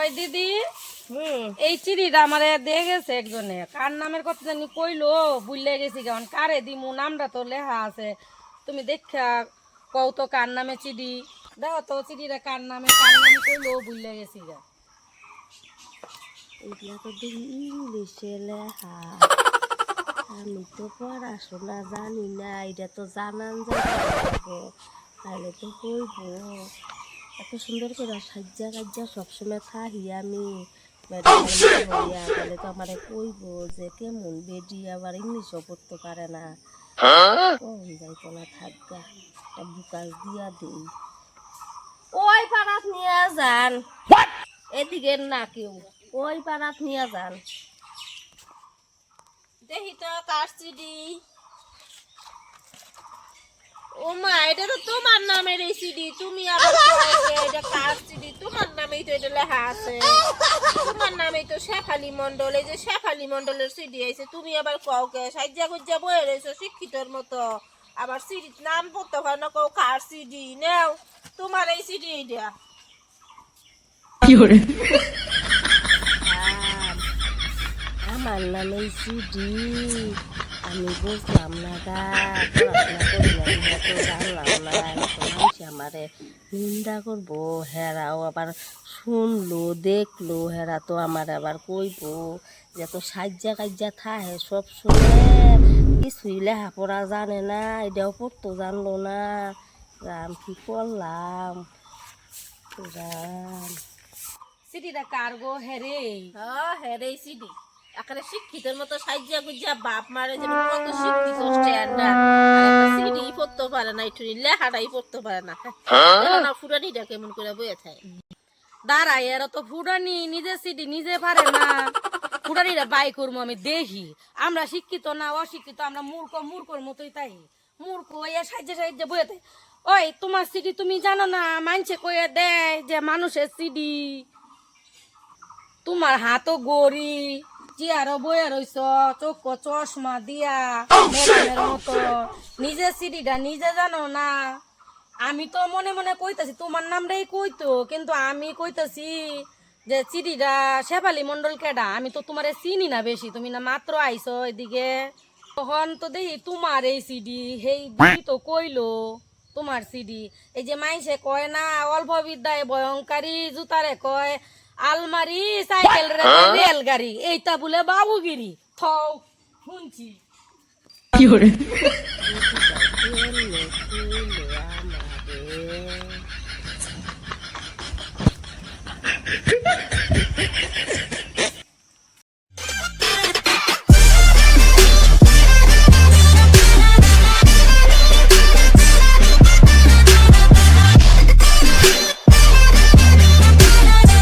ওই দিদি হুম। এই চিড়িটা আমারে দিয়ে গেছে একজনে। কার নামের কথা জানি কইলো বুঝলে গেছি কেমন। কারে দিমু? নামটা তো লেখা আছে। তুমি দেখা কও তো কার নামে চিড়ি দেখো তো চিড়িটা কার নামে কার নামে কইলো বুঝলে গেছি গা। এগুলা তো ইংলিশে লেখা। আমি তো পড়াশোনা জানি না এটা তো জানান যাবে তাহলে তো কইব। এত সুন্দর করে সাজ্জা কাজ্জা সবসময় থাকি আমি। হইয়া তাহলে তো আমারে কইব যে কেমন বেডি আবার ইংলিশও পড়তে পারে না। কম যাইতো না থাকবা একটা দিয়া দিই। ওই পাড়াত নিয়ে যান। এদিকে না কেউ ওই পাড়াত নিয়ে যান। দেখি তো কার সিডি এটা তো তোমার নামের এই সিডি তুমি আবার এটা কার সিডি তোমার নামেই তো এটা লেখা আছে। তোমার নামেই তো শেফালি মন্ডল এই যে শেফালি মন্ডলের সিডি আইছে তুমি আবার কাউকে সাজ্জা গুজ্জা বয়ে রয়েছো শিক্ষিতর মতো। আবার সিডির নাম পড়তে হয় না কও কার সিডি নেও তোমার এই সিডি এটা আমার নামে সিডি আমি বুঝলাম না গা বিনা তো এখন মানুষ আমারে নিন্দা করব হেরাও আবার শুনলো দেখল হেরা তো আমার আবার কইবো যে তো সাজ্জা কাজ্জা থাহে সব শুনে কিছুই লেখাপড়া জানে না এটাও পড়তো জানলো না রাম কি করলাম রাম চিড়িটা কার গো হেরে হ্যাঁ হেরে সিডি এখানে শিক্ষিতের মতো গুজ্জা বাপ মারে যেমন কত শিক্ষিত সিডি পড়তে পারে না একটু লেখাটাই পড়তে পারে না। দেখো না ফুরানিটা কেমন করে বয়ে থাকে। দাঁড়াই এরা তো নিজে সিডি নিজে পারে না। বাই করব আমি দেখি আমরা শিক্ষিত না অশিক্ষিত আমরা মূর্খ মূর্খর মতোই তাই। মূর্খ এ সাহায্যে সাহায্যে বইতে ওই তোমার সিডি তুমি জানো না মানছে কয়ে দেয় যে মানুষের সিডি। তোমার হাতও গড়ি চেয়ারও বয়ে রইছ চোখ চশমা দিয়া মতো। নিজে সিডিটা নিজে জানো না। আমি তো মনে মনে কইতাছি তোমার নামটাই কইতো কিন্তু আমি কইতাছি যে চিডিটা শেফালি মন্ডল কেডা? আমি তো তোমারে চিনি না বেশি তুমি না মাত্র আইছো এদিকে। তখন তো দেখি তোমার এই সিডি সেই দিদি তো কইলো তোমার সিডি। এই যে মাইসে কয় না অল্প বিদ্যায় ভয়ঙ্কারী জুতারে কয় আলমারি সাইকেল রে রেলগাড়ি এইটা বলে বাবুগিরি। থৌ শুনছি। কি